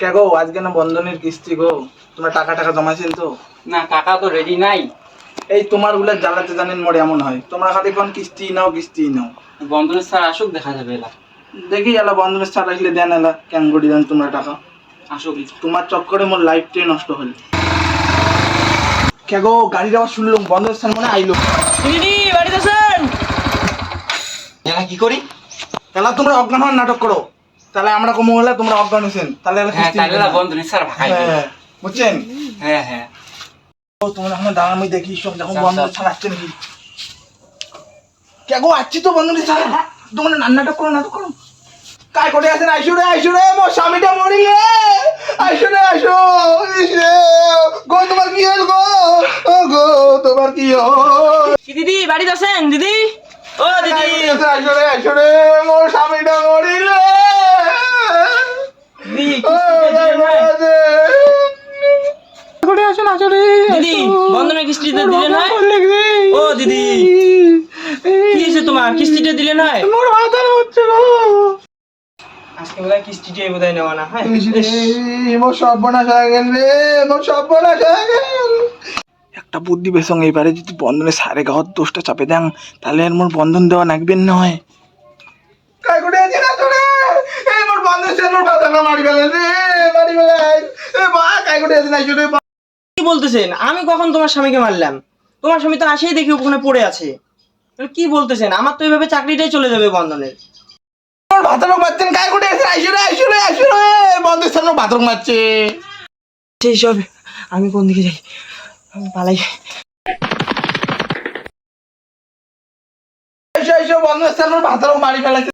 কে গো? আজকে না বন্ধনের কিস্তি গো। তোমরা টাকা টাকা জমাইছেন তো? না টাকা তো রেডি নাই। এই তোমারগুলা জ্বালাতে জানেন মোড়ে এমন হয়। তোমরা খালি কোন কিস্তি নাও কিস্তি নাও। বন্ধনের স্যার আসুক দেখা যাবে এলা। দেখি এলা বন্ধনের ছাড় আসলে দেন এলা কেন করি দেন তোমরা টাকা। আসুক। তোমার চক্করে মোর লাইফটাই নষ্ট হল। কে গো? গাড়ির আবার শুনলাম বন্ধনের স্থান মনে আইলো। দিদি বাড়িতে আছেন এলা কি করি? তাহলে তোমরা অজ্ঞান হওয়ার নাটক করো। তাহলে আমরা কমো হলে তোমরা অজ্ঞান হয়েছেন তাহলে হ্যাঁ তাহলে না না। স্যার ভাগাই দিবে। হ্যাঁ বুঝছেন? হ্যাঁ হ্যাঁ। ও তোমরা এখন দাঁড়া আমি দেখি সব যখন বন্ধ আচ্ছা। আসছে নাকি। কে গো আসছি তো বন্ধ ছাড় তোমরা না- নাটক করো নাটক করো। কাই করে আছেন? আইসো রে আইসো রে মোর স্বামীটা মরি রে আইসো রে আইসো ইস গো তোমার কি হল গো? ও গো তোমার কি হল? কি দিদি বাড়িতে আছেন? দিদি? ও আছেন? আইসো রে আইসো রে মোর স্বামীটা মরি দিদি করে আছেন? করে আসেন আসো রে দিদি বন্ধনের কিস্তিটা দিলেন ও দিদি। কি হয়েছে তোমার? কিস্তিটা দিলেন মোর মাথা হচ্ছে গো। আজকে বোধহয় কিস্তিটাই বোধহয় নেওয়া না হয়? মোর সর্বনাশ হয়ে গেল রে মোর সর্বনাশ হয়ে গেল। একটা বুদ্ধি বেসং এবারে যদি বন্ধনে সারে গাওয়ার দোষটা চাপে দেন তাহলে আর মোর বন্ধন দেওয়া নাকবেন না হয় কাই না তোরে এই মোর বন্ধন সে মোর মারি ফেলে রে মারি ফেলে এ বা কাই করে আছি না শুনে কি বলতেছেন? আমি কখন তোমার স্বামীকে মারলাম? তোমার স্বামী তো আসেই দেখি ওখানে পড়ে আছে। কি বলতেছেন? আমার তো এইভাবে চাকরিটাই চলে যাবে বন্ধনের। ভাতরক মারছেন কাই করে আছি আইসো রে আইসো রে আইসো রে। বন্ধের সামনে ভাতরক মারছে। সেই সব আমি কোন দিকে যাই? পালাই আইসো আইসো বন্ধের সামনে ভাতরক মারি ফেলাছে।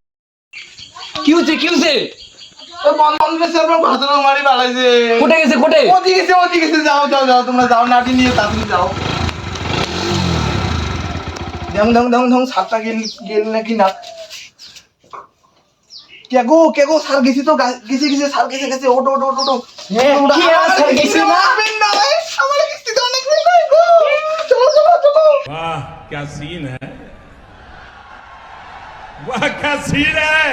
কি হচ্ছে কি হচ্ছে? কোটে গেছে কোটে ওদিকে গেছে ওদিকে গেছে যাও যাও যাও তোমরা যাও নাটি নিয়ে তাড়াতাড়ি যাও দেখ দেখ দেখ দেখ সাতটা গেল গেল নাকি না কে গো কে গো সার গেছি তো গা- গেছে গেছে সার গেছে গেছে ওটো ওটো ওটো ওটো হ্যাঁ, ওটা- কি আর সার গেছে না? মারবেন না, ভাই। আমার কিস্তিতে অনেক দিন নাই গো। চলো চলো চলো वाह क्या सीन है वाह क्या सीन है